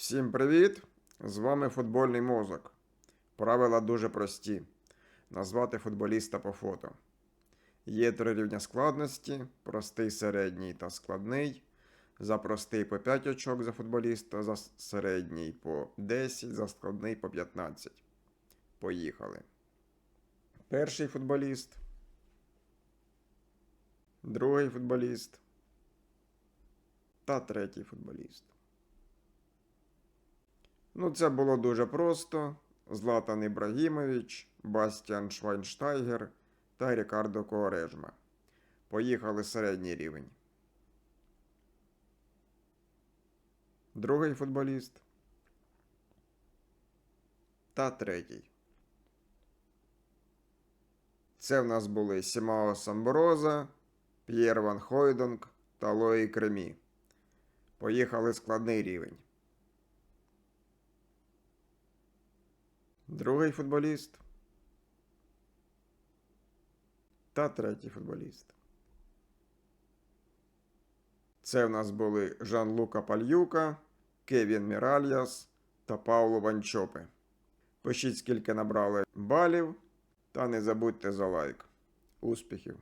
Всім привіт! З вами футбольний мозок. Правила дуже прості: назвати футболіста по фото. Є три рівня складності: простий, середній та складний. За простий по 5 очок за футболіста, за середній по 10, за складний по 15. Поїхали. Перший футболіст. Другий футболіст. Та третій футболіст. Ну, це було дуже просто. Златан Ібрагімович, Бастіан Швайнштайгер та Рікардо Коорежма. Поїхали середній рівень. Другий футболіст. Та третій. Це в нас були Сімао Самбороза, П'єр Ван Хойдонг та Лої Кремі. Поїхали складний рівень. Другий футболіст. Та третій футболіст. Це в нас були Жан-Лука Пальюка, Кевін Міральяс та Пауло Ванчопе. Пишіть, скільки набрали балів, та не забудьте за лайк. Успіхів!